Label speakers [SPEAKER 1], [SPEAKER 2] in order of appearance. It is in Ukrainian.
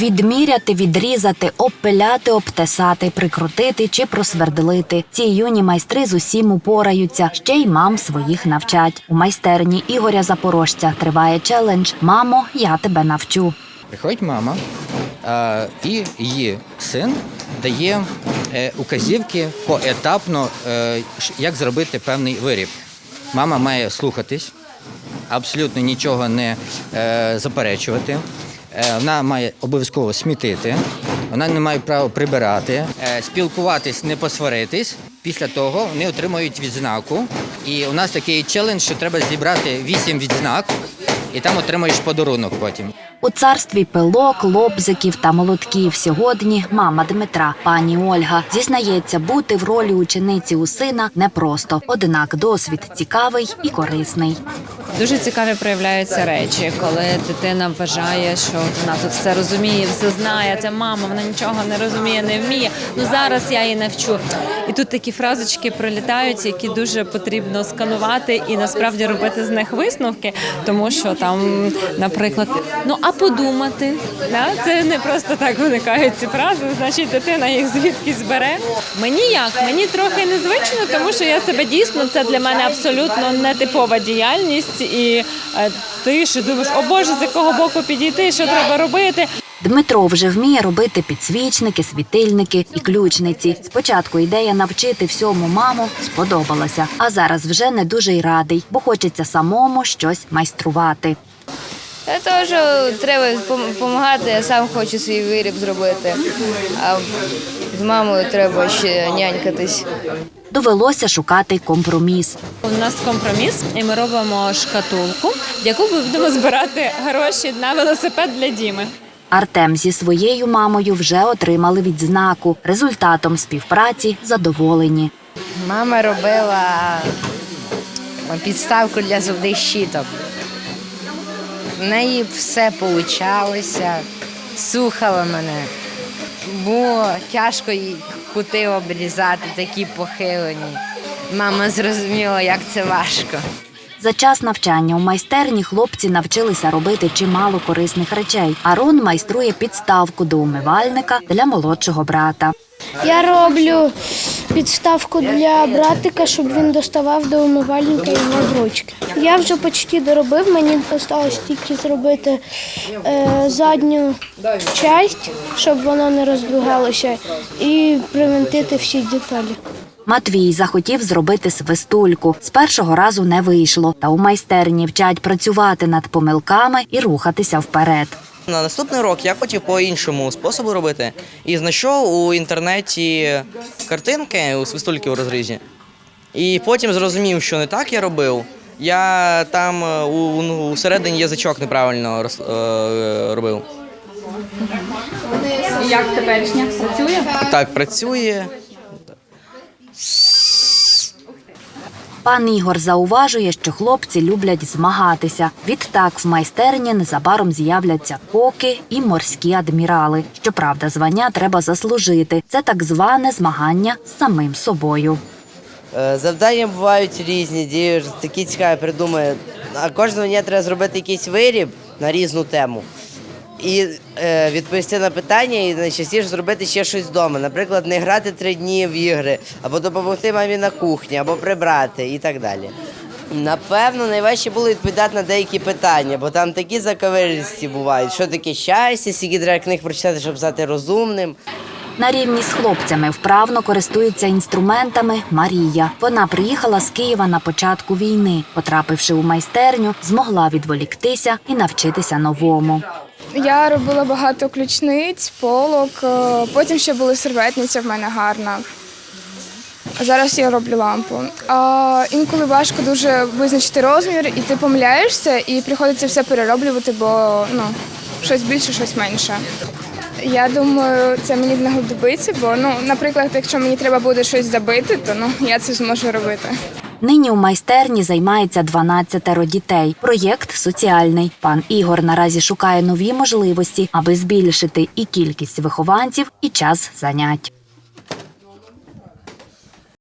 [SPEAKER 1] Відміряти, відрізати, обпиляти, обтесати, прикрутити чи просвердлити. Ці юні майстри з усім упораються, ще й мам своїх навчать. У майстерні Ігоря Запорожця триває челендж Мамо, я тебе навчу.
[SPEAKER 2] Приходить мама, а, і її син дає е, указівки поетапно, е, як зробити певний виріб. Мама має слухатись, абсолютно нічого не е, заперечувати. Е, Вона має обов'язково смітити, вона не має права прибирати, е, спілкуватись, не посваритись. Після того вони отримують відзнаку. І у нас такий челендж, що треба зібрати вісім відзнак, і там отримуєш подарунок потім.
[SPEAKER 1] У царстві пилок, лобзиків та молотків сьогодні мама Дмитра, пані Ольга, зізнається, бути в ролі учениці у сина непросто, однак досвід цікавий і корисний.
[SPEAKER 3] Дуже цікаві проявляються речі, коли дитина вважає, що вона тут все розуміє, все знає. Це мама, вона нічого не розуміє, не вміє. Ну зараз я її навчу. І тут такі фразочки прилітають, які дуже потрібно сканувати і насправді робити з них висновки, тому що там, наприклад, ну а подумати, да? це не просто так виникають ці фрази. Значить, дитина їх звідкись бере. Мені як? Мені трохи незвично, тому що я себе дійсно це для мене абсолютно нетипова діяльність, і стоїш ти ще думаєш, о Боже, з якого боку підійти, що треба робити.
[SPEAKER 1] Дмитро вже вміє робити підсвічники, світильники і ключниці. Спочатку ідея навчити всьому маму сподобалася, а зараз вже не дуже й радий, бо хочеться самому щось майструвати.
[SPEAKER 4] Та того, що треба допомагати, я сам хочу свій виріб зробити. А з мамою треба ще нянькатись.
[SPEAKER 1] Довелося шукати компроміс.
[SPEAKER 3] У нас компроміс, і ми робимо шкатулку, в яку ми будемо збирати гроші на велосипед для Діми.
[SPEAKER 1] Артем зі своєю мамою вже отримали відзнаку. Результатом співпраці задоволені.
[SPEAKER 5] Мама робила підставку для зубних щіток. В неї все получалося, слухала мене. Було тяжко їй кути обрізати, такі похилені. Мама зрозуміла, як це важко.
[SPEAKER 1] За час навчання у майстерні хлопці навчилися робити чимало корисних речей. Арон майструє підставку до умивальника для молодшого брата.
[SPEAKER 6] Я роблю підставку для братика, щоб він доставав до умивальника і мав ручки. Я вже почти доробив, мені залишилось тільки зробити е, задню часть, щоб воно не роздвигалося, і привинтити всі деталі.
[SPEAKER 1] Матвій захотів зробити свистульку. З першого разу не вийшло. Та у майстерні вчать працювати над помилками і рухатися вперед.
[SPEAKER 7] На наступний рок я хотів по іншому способу робити і знайшов у інтернеті картинки у свистульки у розрізі. І потім зрозумів, що не так я робив. Я там е, у, ну, усередині язичок неправильно роз, е, робив.
[SPEAKER 3] Як теперішня працює?
[SPEAKER 7] Так працює.
[SPEAKER 1] Пан Ігор зауважує, що хлопці люблять змагатися. Відтак в майстерні незабаром з'являться коки і морські адмірали. Щоправда, звання треба заслужити. Це так зване змагання з самим собою.
[SPEAKER 8] Е, Завдання бувають різні, дію такі цікаві придумає. А кожного дня треба зробити якийсь виріб на різну тему. І е, відповісти на питання, і найчастіше зробити ще щось вдома. Наприклад, не грати три дні в ігри, або допомогти мамі на кухні, або прибрати і так далі. Напевно, найважче було відповідати на деякі питання, бо там такі заковиристі бувають. Що таке щастя, скільки треба книг прочитати, щоб стати розумним.
[SPEAKER 1] На рівні з хлопцями вправно користується інструментами Марія. Вона приїхала з Києва на початку війни. Потрапивши у майстерню, змогла відволіктися і навчитися новому.
[SPEAKER 9] Я робила багато ключниць, полок, е, потім ще були серветниця в мене гарна. Зараз я роблю лампу. А інколи важко дуже визначити розмір, і ти помиляєшся, і приходиться все перероблювати, бо ну, щось більше, щось менше. Я думаю, це мені знадобиться, бо ну, наприклад, якщо мені треба буде щось забити, то ну я це зможу робити.
[SPEAKER 1] Нині у майстерні займається 12 дітей. Проєкт соціальний. Пан Ігор наразі шукає нові можливості, аби збільшити і кількість вихованців, і час занять.